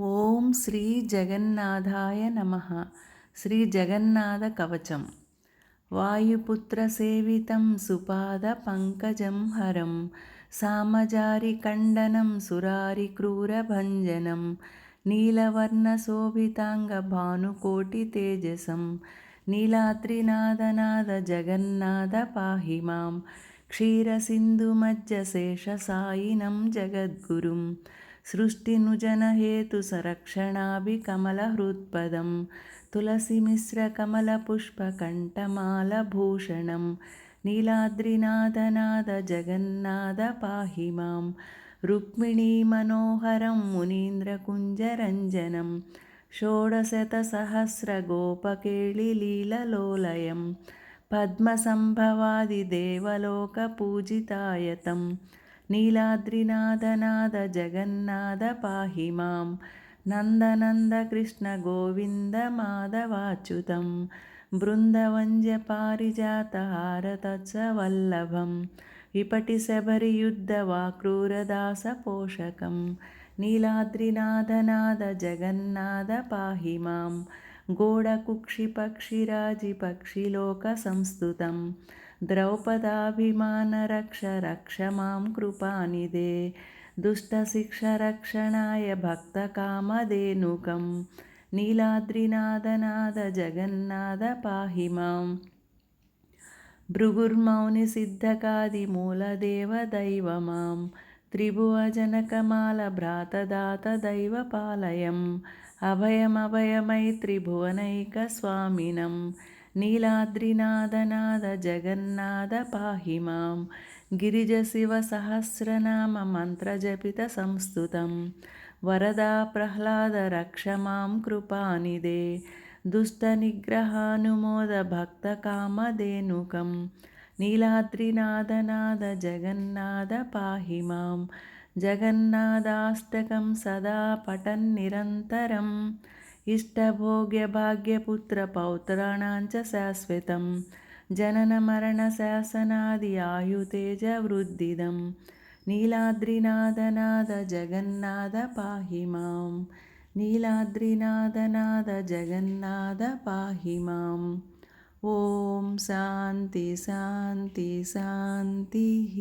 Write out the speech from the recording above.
ఓం శ్రీ జగన్నాథాయ నమ. శ్రీ జగన్నాథ కవచం. వాయుపుత్ర సేవితం సుపాద పంకజం హరం. సామజారి ఖండనం సురారి క్రూరభంజనం నీలవర్ణశోభితాంగ భానుకోటి తేజసం. నీలాద్రినాథనాథ జగన్నాథ పాహి మాం. క్షీరసింధుమజ్జశేష సాయినం జగద్గురుం. सृष्टिनुजनहेतुसरक्षणाभिकमलहृत्पदं तुलसीमिश्रकमलपुष्पकण्ठमालभूषणं नीलाद्रिनाथनाद जगन्नाथ पाहि मां रुक्मिणीमनोहरं मुनीन्द्रकुञ्जरञ्जनं षोडशतसहस्रगोपकेळिलीललोलयं पद्मसम्भवादिदेवलोकपूजितायतं నీలాద్రినాథనాథ జగన్నాథ పాహి మాం. నందనంద కృష్ణ గోవింద మాధవాచ్యుతం. బృందవంజ పారిజాత హారతత్స వల్లభం విపటి శబరి యుద్ధ వాక్రూరదాస పోషకం. నీలాద్రినాథనాథ జగన్నాథ పాహి మాం. గోడకుక్షి పక్షిరాజి పక్షిలోక సంస్థుతం. ద్రౌపదాభిమానరక్ష రక్ష మాం కృపానిదే. దుష్టశిక్షరక్షణాయ భక్తకామధేనుకం. నీలాద్రినాథనాథ జగన్నాథ పాహి మాం భృగుర్మౌని సిద్ధకాది మూలదేవ దైవ మాం నీలాద్రినాదనాద భ్రాతదాత దైవ జగన్నాథ పాహి మాం. గిరిజ శివ సహస్రనామ మంత్రజపిత సంస్థుతం. వరదా ప్రహ్లాద రక్ష మాం కృపానిదే. దుష్ట నిగ్రహానుమోద భక్త కామధేనుకం. నీలాద్రినాథనాథ జగన్నాథ పాహి మాం. జగన్నాథాష్టకం సదా పఠన్నిరంతరం इष्टभोग्यभाग्यपुत्रपौत्राणां च शाश्वतं जननमरणशासनादि आयुतेजवृद्धिदं नीलाद्रिनाथनाथ जगन्नाथ पाहि मां नीलाद्रिनाथनाथ जगन्नाथ पाहि माम् ॐ शान्ति शान्ति शान्तिः